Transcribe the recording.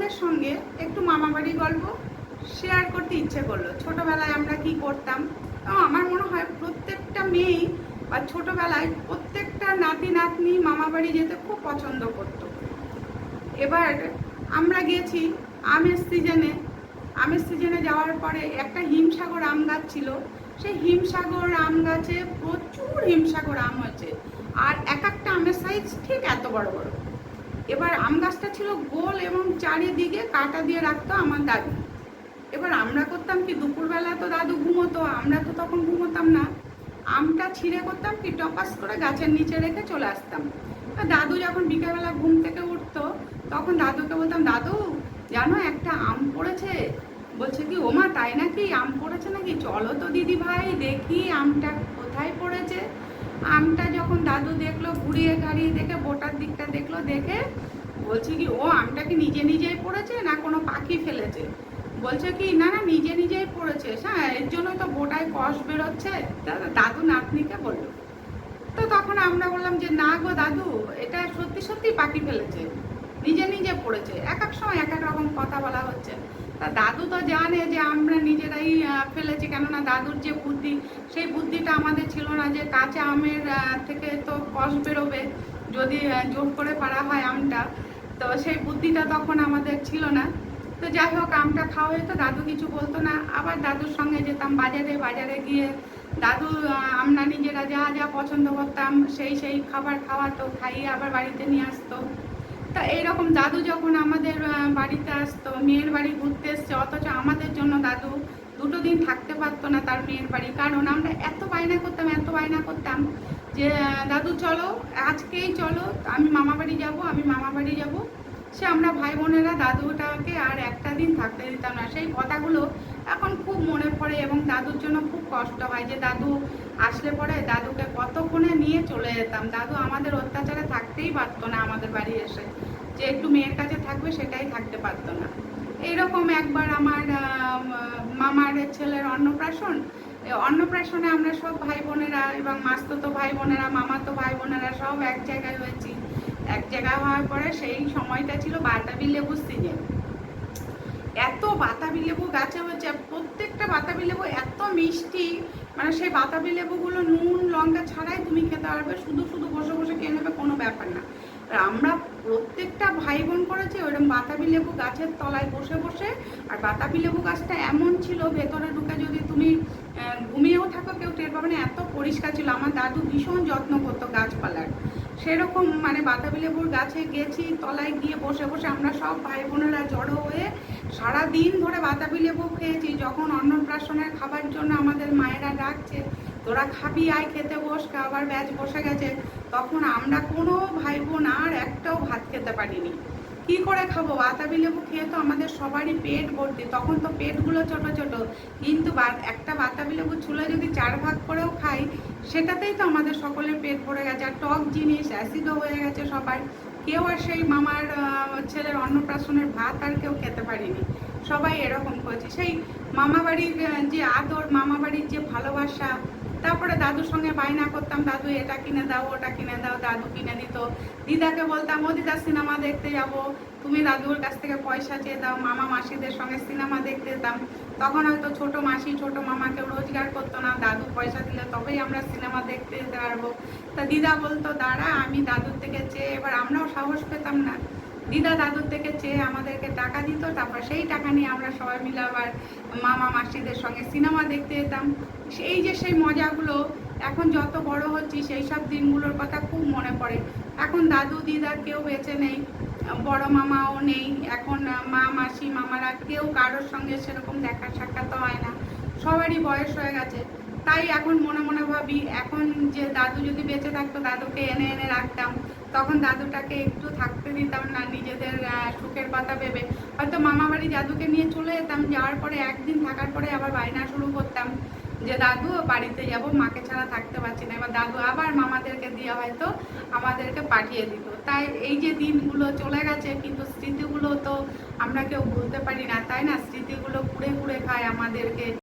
তোমাদের সঙ্গে একটু মামাবাড়ি গল্প শেয়ার করতে ইচ্ছে করল। ছোটবেলায় আমরা কি করতাম? আমার মনে হয় প্রত্যেকটা মেয়েই বা ছোটবেলায় প্রত্যেকটা নাতি, নাতনি মামাবাড়ি যেতে খুব পছন্দ করতো। এবার আমরা গেছি আমের সিজনে আমের সিজনে যাওয়ার পরে একটা হিমসাগর আম গাছ ছিল। সেই হিমসাগর আম গাছে প্রচুর হিমসাগর আম হয়েছে। আর এক একটা আমের সাইজ ঠিক এত বড় বড়। এবার আম গাছটা ছিল গোল এবং চারিদিকে কাটা দিয়ে রাখতো আমার দাদু। এবার আমরা করতাম কি, দুপুরবেলা তো দাদু ঘুমোতো, আমরা তো তখন ঘুমোতাম না। আমটা ছিঁড়ে করতাম কি, টপাস করে গাছের নিচে রেখে চলে আসতাম। দাদু যখন বিকেলবেলা ঘুম থেকে উঠতো, তখন দাদুকে বলতাম, দাদু, জানো একটা আম পড়েছে? বলছে কি, ওমা, তাই নাকি? আম পড়েছে নাকি? চলো তো দিদি ভাই দেখি আমটা কোথায় পড়েছে? আমটা যখন দাদু দেখল, ঘুরিয়ে গাড়িয়ে দেখে, বোটার দিকটা দেখল, দেখে বলছে কি, ও, আমটা কি নিজে নিজেই পড়েছে না কোনো পাখি ফেলেছে? বলছে কি, না না, নিজে নিজেই পড়েছে। হ্যাঁ এর জন্য তো গোটায় কষ বেরোচ্ছে। দাদু নাতনিকে বলল। তো তখন আমরা বললাম যে, না গো দাদু, এটা সত্যি সত্যি পাখি ফেলেছে, নিজে নিজে পড়েছে। এক এক সময় এক এক রকম কথা বলা হচ্ছে। তা দাদু তো জানে যে আমরা নিজেরাই ফেলেছি, কেননা দাদুর যে বুদ্ধি বুদ্ধিটা আমাদের ছিল না যে কাঁচা আমের থেকে তো কষ বেরোবে যদি জোর করে পারা হয় আমটা। তো সেই বুদ্ধিটা তখন আমাদের ছিল না। তো যাই হোক, আমটা খাওয়া হতো দাদু কিছু বলতো না। আবার দাদুর সঙ্গে যেতাম বাজারে বাজারে গিয়ে দাদু আমরা নিজেরা যা যা পছন্দ করতাম, সেই সেই খাবার খাওয়াতো, খাইয়ে আবার বাড়িতে নিয়ে আসতো। তা এইরকম দাদু যখন আমাদের বাড়িতে আসতো, মেয়ের বাড়ি ঘুরতে এসছে, অথচ আমাদের জন্য দাদু দুটো দিন থাকতে পারতো না তার মেয়ের বাড়ি। কারণ আমরা এত বায়না করতাম, এত বায়না করতাম যে, দাদু, চলো, আজকেই চলো, আমি মামা বাড়ি যাব, আমি মামা বাড়ি যাব। সে আমরা ভাই বোনেরা দাদুটাকে আর একটা দিন থাকতে দিতাম না। সেই কথাগুলো এখন খুব মনে পড়ে এবং দাদুর জন্য খুব কষ্ট হয় যে, দাদু আসলে পরে দাদুকে কতক্ষণে নিয়ে চলে যেতাম? দাদু আমাদের অত্যাচারে থাকতেই পারতো না আমাদের বাড়ি এসে। যে একটু মেয়ের কাছে থাকবে সেটাই থাকতে পারতো না। এইরকম একবার আমার মামার ছেলের অন্নপ্রাশন অন্নপ্রাশনে আমরা সব ভাই বোনেরা এবং মাস্ততো ভাই বোনেরা মামাতো ভাই বোনেরা সব এক জায়গায় হয়েছি। এক জায়গায় হওয়ার পরে সেই সময়টা ছিল বাতাবি লেবুর সিজন। এত বাতাবি লেবু গাছে হয়েছে প্রত্যেকটা বাতাবি লেবু এত মিষ্টি। মানে সেই বাতাবি লেবুগুলো নুন, লঙ্কা ছাড়াই তুমি খেতে পারবে, শুধু শুধু বসে বসে খেয়ে নেবে কোনো ব্যাপার না। আমরা প্রত্যেকটা ভাই বোন করেছি, ওইরকম বাতাবি লেবু গাছের তলায় বসে বসে। আর বাতাবি লেবু গাছটা এমন ছিল, ভেতরে ঢুকে যদি তুমি ঘুমিয়েও থাকো, কেউ টের পাবে না, এত পরিষ্কার ছিল। আমার দাদু ভীষণ যত্ন করতো গাছপালার। সেরকম মানে বাতাবি লেবুর গাছে গেছি, তলায় গিয়ে বসে বসে আমরা সব ভাই বোনেরা জড়ো হয়ে সারা দিন ধরে বাতাবি লেবু খেয়েছি। যখন অন্নপ্রাশনের খাবার জন্য আমাদের মায়েরা ডাকছে তোরা খাবি, আয়, খেতে বস, খাবার ব্যাচ বসে গেছে। তখন আমরা কোনো ভাই বোন আর একটাও ভাত খেতে পারিনি। কি করে খাব? বাতাবি লেবু খেয়ে তো আমাদের সবারই পেট ভর্তি। তখন তো পেটগুলো ছোট ছোট। কিন্তু একটা বাতাবি লেবু ছুলে যদি চার ভাগ করেও খাই, সেটাতেই তো আমাদের সকলের পেট ভরে গেছে। আর টক জিনিস, অ্যাসিডও হয়ে গেছে সবার। কেউ আর সেই মামার ছেলের অন্নপ্রাশনের ভাত আর কেউ খেতে পারিনি। সবাই এরকম করেছে। সেই মামাবাড়ির যে আদর, মামাবাড়ির যে ভালোবাসা তারপরে দাদুর সঙ্গে বায়না করতাম, দাদু, এটা কিনে দাও, ওটা কিনে দাও, দাদু কিনে দিত। দিদাকে বলতাম, ও দিদা, সিনেমা দেখতে যাব। তুমি দাদুর কাছ থেকে পয়সা চেয়ে দাও, মামা মাসিদের সঙ্গে সিনেমা দেখতে যেতাম। তখন হয়তো ছোট মাসি, ছোট মামাকে রোজগার করতো না, দাদু পয়সা দিলে তবেই আমরা সিনেমা দেখতে যেতে পারব। তা দিদা বলতো, দাঁড়া, আমি দাদুর থেকে চেয়ে, এবার আমরাও সাহস পেতাম না। দিদা দাদুর থেকে চেয়ে আমাদেরকে টাকা দিত, তারপর সেই টাকা নিয়ে আমরা সবাই মিলে আবার মামা মাসিদের সঙ্গে সিনেমা দেখতে যেতাম। সেই যে সেই মজাগুলো, এখন যত বড় হচ্ছি সেই সব দিনগুলোর কথা খুব মনে পড়ে। এখন দাদু দিদা কেউ বেঁচে নেই, বড় মামাও নেই, এখন মা মাসি মামারা কেউ কারোর সঙ্গে সেরকম দেখা সাক্ষাৎ হয় না। সবারই বয়স হয়ে গেছে। তাই এখন মনে মনে ভাবি, এখন যে দাদু যদি বেঁচে থাকতো, দাদুকে এনে এনে রাখতাম। তখন দাদুটাকে একটু থাকতে দিতাম না, নিজেদের সুখের কথা ভেবে। হয়তো মামা বাড়ি দাদুকে নিয়ে চলে যেতাম, যাওয়ার পরে একদিন থাকার পরে আবার বায়না শুরু করতাম যে, দাদু, বাড়িতে যাব, মাকে ছাড়া থাকতে পারছি না। এবার দাদু আবার মামাদেরকে দিয়ে হয়তো আমাদেরকে পাঠিয়ে দিত। তাই এই যে দিনগুলো চলে গেছে, কিন্তু স্মৃতিগুলো তো আমরা কেউ ভুলতে পারি না, তাই না? স্মৃতিগুলো কুড়ে ঘুরে খায় আমাদেরকে।